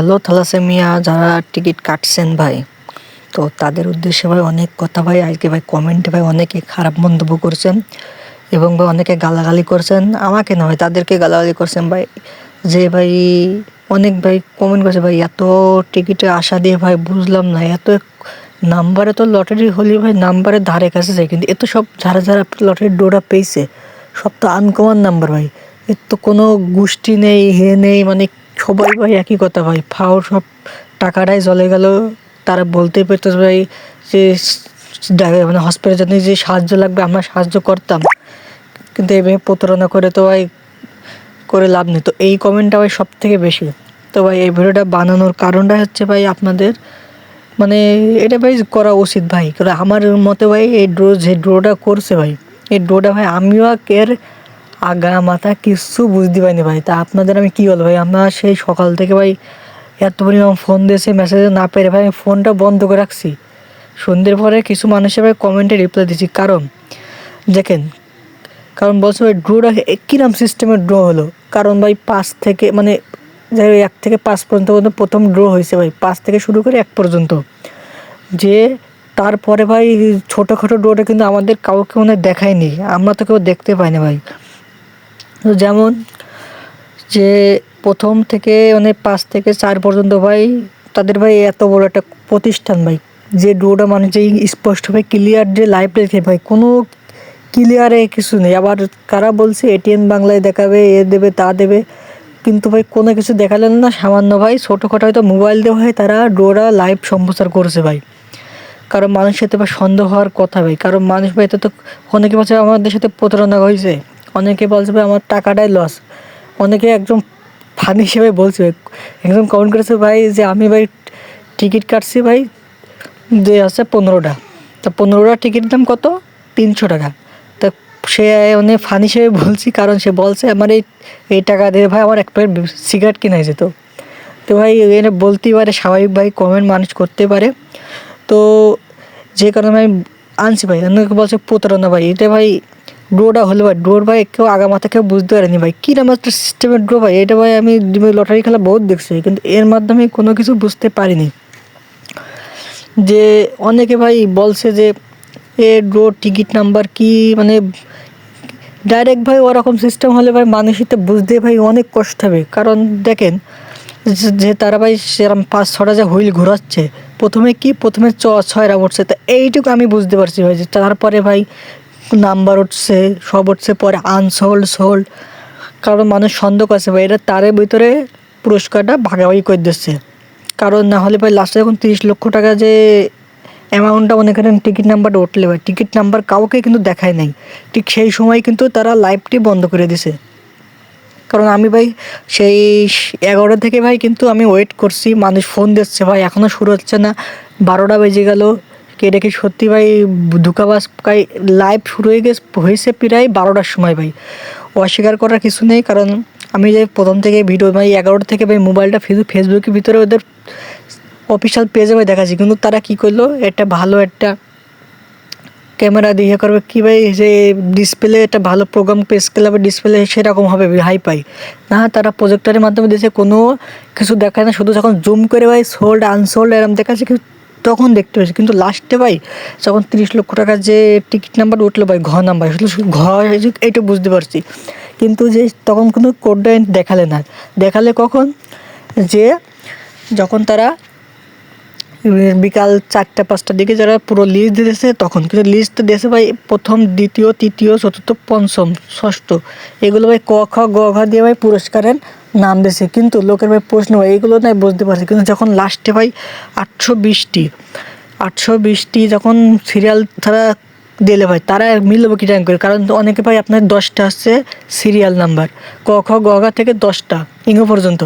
Hello thalassaemia যারা ticket কাটছেন ভাই, তো তাদের উদ্দেশ্যে ভাই অনেক কথা ভাই, আজকে ভাই কমেন্টে ভাই অনেকে খারাপ মন্তব্য করছেন এবং ভাই অনেকে গালাগালি করছেন। আমাকে নয় তাদেরকে গালাগালি করছেন ভাই। যে ভাই অনেক ভাই কমেন্ট করছে ভাই, এত টিকিটে আশা দিয়ে ভাই বুঝলাম না, এত নাম্বারে তো লটারি হলে ভাই নাম্বারের ধারে কাছে যায়, কিন্তু এত সব যারা যারা লটারির ডোরা পেয়েছে, সব তো আনকমন নাম্বার ভাই। এর তো কোনো গোষ্ঠী নেই, হে নেই মানে সবাই ভাই একই কথা ভাই। ফাও সব টাকাটাই জলে গেল। তারা বলতে পারতো ভাই, যে মানে হসপিটালের জন্য যে সাহায্য লাগবে, আমরা সাহায্য করতাম। কিন্তু এভাবে প্রতারণা করে তো ভাই, করে লাভ নেই। তো এই কমেন্টটা ভাই সব থেকে বেশি। তো ভাই, এই ভিডিওটা বানানোর কারণটা হচ্ছে ভাই আপনাদের মানে এটা ভাই করা উচিত ভাই। কারণ আমার মতে ভাই, এই ড্রো যে ড্রোটা করছে ভাই, এই ড্রোটা ভাই আমিও এর আগা মাথা কিচ্ছু বুঝতে পারিনি ভাই। তা আপনাদের আমি কী বলব ভাই? আমরা সেই সকাল থেকে ভাই এত পরিমাণ ফোন দিয়েছে মেসেজ না পেরে ভাই আমি ফোনটা বন্ধ করে রাখছি। সন্ধ্যের পরে কিছু মানুষের ভাই কমেন্টে রিপ্লাই দিচ্ছি কারণ, দেখেন, কারণ বলছে ভাই ড্রোটা কীরকম সিস্টেমের ড্র হলো? কারণ ভাই পাঁচ থেকে মানে যাই এক থেকে পাঁচ পর্যন্ত পর্যন্ত প্রথম ড্র হয়েছে ভাই। পাঁচ থেকে শুরু করে এক পর্যন্ত। যে তারপরে ভাই ছোটোখাটো ড্রোটা কিন্তু আমাদের কাউকে মনে দেখায়নি। আমরা তো কেউ দেখতে পাইনি ভাই। যেমন যে প্রথম থেকে মানে পাঁচ থেকে চার পর্যন্ত ভাই, তাদের ভাই এত বড় একটা প্রতিষ্ঠান ভাই। যে ডুয়োটা মানে যে স্পষ্ট ভাই ক্লিয়ার যে লাইভ দেখে ভাই। কোনো ক্লিয়ারে কিছু নেই। আবার কারা বলছে এটিএন বাংলায় দেখাবে, এ দেবে, তা দেবে। কিন্তু ভাই কোনো কিছু দেখালেন না। সামান্য ভাই ছোটোখাটো হয়তো মোবাইল দিয়ে ভাই তারা ডোরা লাইভ সম্প্রচার করছে ভাই। কারণ মানুষের সাথে বা সন্দেহ হওয়ার কথা ভাই। কারণ মানুষ ভাই তো অনেকে বলছে, আমাদের সাথে প্রতারণা হয়েছে। অনেকে বলছে, ভাই, আমার টাকাটাই লস অনেকে একদম ফান হিসেবে বলছে, একদম কমেন্ট করেছে, ভাই যে আমি ভাই টিকিট কাটছি ভাই যে আছে পনেরোটা, তা পনেরোটা টিকিট দাম কত? তিনশো টাকা। তা সে অনেক ফান হিসেবে বলছি, কারণ সে বলছে, আমার এই এই টাকা দিয়ে ভাই আমার এক প্যাকেট সিগারেট কিনা যেত তো। ভাই, এখানে বলতেই পারে, স্বাভাবিক ভাই কমেন্ট মানুষ করতে পারে। তো যে কারণে আমি আনছি ভাই, অনেকে বলছে, প্রতারণা ভাই। এটা ভাই ড্রোটা হলো ভাই, ড্রোর ভাই কেউ আগামাথা কেউ বুঝতে পারেনি ভাই। কী নাম একটা সিস্টেমের ড্রো ভাই? এটা ভাই আমি লটারি খেলা বহুত দেখছি, কিন্তু এর মাধ্যমে কোনো কিছু বুঝতে পারিনি। যে অনেকে ভাই বলছে যে, এ ড্রো টিকিট নাম্বার কি মানে ডাইরেক্ট ভাই ওরকম সিস্টেম হলে ভাই মানুষই তো বুঝতে ভাই অনেক কষ্ট হবে। কারণ দেখেন যে- তারা ভাই সেরকম পাঁচ ছটা যে হুইল ঘোরাচ্ছে, প্রথমে কি? প্রথমে চ, ছয়রা উঠছে। তা এইটুকু আমি বুঝতে পারছি ভাই যে তারপরে ভাই নাম্বার উঠছে, সব উঠছে, পরে আনসোল্ড সোল্ড কারণ মানুষ সন্দেহ করছে, ভাই এটা তারের ভিতরে পুরস্কারটা ভাগাভাগি করে দিচ্ছে। কারণ না হলে ভাই লাস্টে যখন তিরিশ লক্ষ টাকা যে অ্যামাউন্টটা করেন টিকিট নাম্বারটা উঠলে ভাই টিকিট নাম্বার কাউকে কিন্তু দেখায় নাই। ঠিক সেই সময় কিন্তু তারা লাইভটি বন্ধ করে দিছে। কারণ আমি ভাই, সেই এগারোটা থেকে ভাই কিন্তু আমি ওয়েট করছি, মানুষ ফোন দিচ্ছে, ভাই এখনও শুরু হচ্ছে না। বারোটা বেজে গেল কে দেখি সত্যি ভাই দুকাবাস প্রায় লাইভ শুরু হয়ে গেছে, হয়েছে প্রায় বারোটার সময় ভাই। অস্বীকার করার কিছু নেই, কারণ আমি যে প্রথম থেকে ভিডিও ভাই এগারোটা থেকে ভাই মোবাইলটা ফেসবুক ফেসবুকের ভিতরে ওদের অফিসিয়াল পেজে ভাই দেখাচ্ছি। কিন্তু তারা কী করল? একটা ভালো একটা ক্যামেরা দিয়ে করবে কী ভাই? যে ডিসপ্লে একটা ভালো প্রোগ্রাম পেস ক্লাবে ডিসপ্লে সেরকম হবে হাই পাই। না, তারা প্রজেক্টরের মাধ্যমে দিয়েছে, কোনো কিছু দেখায় না। শুধু যখন জুম করে ভাই সোল্ড আনসোল্ড এরম দেখাচ্ছে, কিন্তু তখন দেখতে পাচ্ছি কিন্তু লাস্টে ভাই, যখন তিরিশ লক্ষ টাকার যে টিকিট নাম্বার উঠল ভাই, ঘ নাম্বার শুধু ঘ, এইটা বুঝতে পারছি। কিন্তু যে তখন কোনো কোডটা দেখালে না। দেখালে কখন? যে যখন তারা বিকাল চারটা, পাঁচটার দিকে যারা পুরো লিস্ট দিয়েছে, তখন কিন্তু লিস্ট দিয়েছে ভাই প্রথম, দ্বিতীয়, তৃতীয়, চতুর্থ, পঞ্চম, ষষ্ঠ। এগুলো ভাই ক, খ, গ, ঘ দিয়ে ভাই পুরস্কারের নাম দিয়েছে। কিন্তু লোকের ভাই প্রশ্ন ভাই এগুলো নাই বুঝতে পারছে। কিন্তু যখন লাস্টে ভাই আটশো বিশটি আটশো বিশটি যখন সিরিয়াল তারা দিলে ভাই, তারা মিলবে কি টাইম করে? কারণ অনেকে ভাই আপনার দশটা আসছে সিরিয়াল নাম্বার ক, খ, গ, ঘ থেকে দশটা ইঙ্গ পর্যন্ত।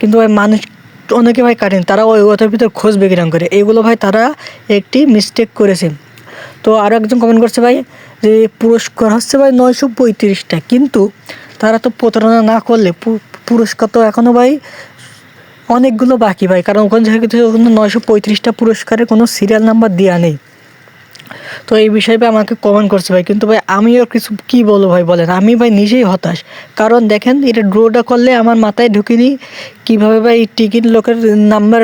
কিন্তু ভাই মানুষ অনেকে ভাই কাটেন, তারা ওই ওয়াতের ভিতর খোঁজ বেগিরাম করে। এইগুলো ভাই তারা একটি মিস্টেক করেছে। তো আরও একজন কমেন্ট করছে ভাই যে, পুরস্কার হচ্ছে ভাই নয়শো পঁয়ত্রিশটা, কিন্তু তারা তো প্রতারণা না করলে পুরস্কার তো এখনও ভাই অনেকগুলো বাকি ভাই। কারণ ওখানে যেহেতু নয়শো পঁয়ত্রিশটা পুরস্কারের কোনো সিরিয়াল নাম্বার দেওয়া নেই। তো এই বিষয়ে ভাই আমাকে কমেন্ট করছে ভাই। কিন্তু ভাই, আমিও কিছু কি বলব ভাই বলেন? আমি ভাই নিজেই হতাশ। কারণ দেখেন, এটা ড্রোটা করলে আমার মাথায় ঢুকিনি। কীভাবে ভাই টিকিট লোকের নাম্বার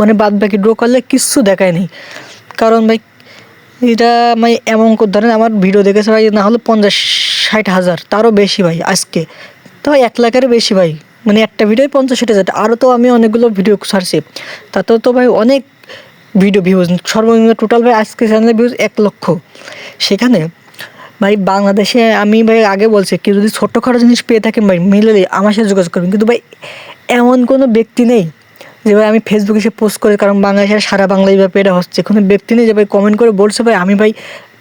মানে বাদ বাকি ড্র করলে কিচ্ছু দেখায়নি কারণ ভাই, এটা মানে এমন ধরেন আমার ভিডিও দেখেছে ভাই, না হলে পঞ্চাশ, ষাট হাজার। তারও বেশি ভাই আজকে। তো ভাই এক লাখেরও বেশি ভাই। মানে একটা ভিডিওই পঞ্চাশ, ষাট হাজার। আরও তো আমি অনেকগুলো ভিডিও ছাড়ছি। তাতেও তো ভাই অনেক ভিডিও ভিউজ সর্বনিম্ন টোটাল ভাই আজকে চ্যানেলের ভিউজ এক লক্ষ। সেখানে, ভাই বাংলাদেশে আমি ভাই আগে বলছি, কেউ যদি ছোট্টখাটো জিনিস পেয়ে থাকেন ভাই মিলে আমার সাথে যোগাযোগ করবেন। কিন্তু ভাই এমন কোনো ব্যক্তি নেই যে ভাই আমি ফেসবুকে এসে পোস্ট করে, কারণ বাংলাদেশের সারা বাংলায় ব্যাপারে এটা হচ্ছে। কোনো ব্যক্তি নেই যে ভাই কমেন্ট করে বলছে, ভাই আমি ভাই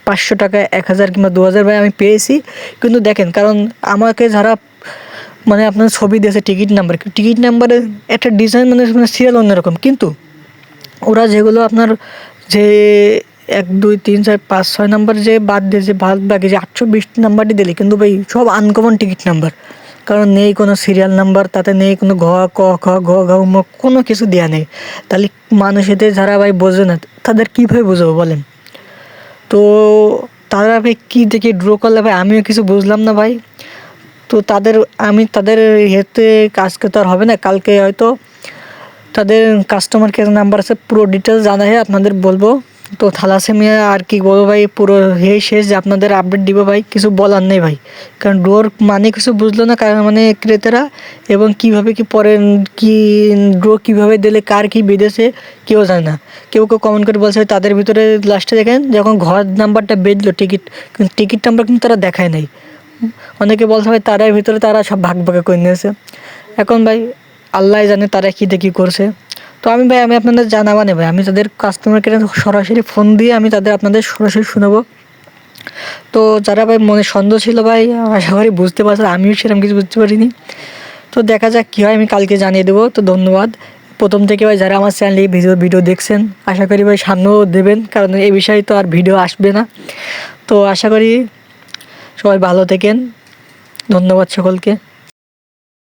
পাঁচশো টাকা, এক হাজার কিংবা দু হাজার ভাই আমি পেয়েছি। কিন্তু দেখেন, কারণ আমাকে যারা মানে আপনার ছবি দিয়েছে টিকিট নাম্বার টিকিট নাম্বারের একটা ডিজাইন মানে সিরিয়াল অন্যরকম। কিন্তু ওরা যেগুলো আপনার যে এক, দুই, তিন, চার, পাঁচ, ছয় নাম্বার যে বাদ দিয়ে, যে বাদ বাকি যে আটশো বিশ নাম্বারটি দিলে, কিন্তু ভাই সব আনকমন টিকিট নাম্বার কারণ নেই কোনো সিরিয়াল নাম্বার তাতে নেই কোনো ঘ, ক, খ, ঘ ঘ ম, কোনো কিছু দেওয়া নেই। তাহলে মানুষ এতে যারা ভাই বোঝে না, তাদের কীভাবে বুঝব বলেন? তো তারা ভাই কী দেখে ড্র করলে ভাই আমিও কিছু বুঝলাম না ভাই। তো তাদের, আমি তাদের ইয়েতে কাজকে তো আর হবে না, কালকে হয়তো তাদের কাস্টমার কেয়ার নাম্বার আছে, পুরো ডিটেলস জানা হয় আপনাদের বলব। তো থালাসেমিয়া আর কি বলব ভাই, পুরো হে শেষ যে আপনাদের আপডেট দিব ভাই, কিছু বলার নেই ভাই। কারণ ডোর মানে কিছু বুঝলো না, কারণ মানে ক্রেতারা এবং কীভাবে কি পরে কি ড্রো কীভাবে দিলে, কার কি বেঁধেছে, কেউ জানে না। কেউ কেউ কমেন্ট করে বলছে, তাদের ভিতরে লাস্টে দেখেন, যখন ঘর নাম্বারটা বেঁধলো টিকিট টিকিট নাম্বার কিন্তু তারা দেখায় নাই। অনেকে বলছে ভাই তারাই ভিতরে তারা সব ভাগ ভাগে করে নিয়েছে। এখন ভাই আল্লাহ জানে তারা কী দেখি করছে। তো আমি ভাই, আমি আপনাদের জানাব না ভাই। আমি তাদের কাস্টমার কেয়ারে সরাসরি ফোন দিয়ে আমি তাদের আপনাদের সরাসরি শোনাবো। তো যারা ভাই মনে সন্দেহ ছিল ভাই, আশা করি বুঝতে পারছে আমিও সেরকম কিছু বুঝতে পারিনি। তো দেখা যাক কী হয়, আমি কালকে জানিয়ে দেবো। তো ধন্যবাদ। প্রথম থেকে ভাই যারা আমার চ্যানেলে ভিডিও ভিডিও দেখছেন, আশা করি ভাই সামনেও দেবেন, কারণ এই বিষয়ে তো আর ভিডিও আসবে না। তো আশা করি সবাই ভালো থেকেন। ধন্যবাদ সকলকে।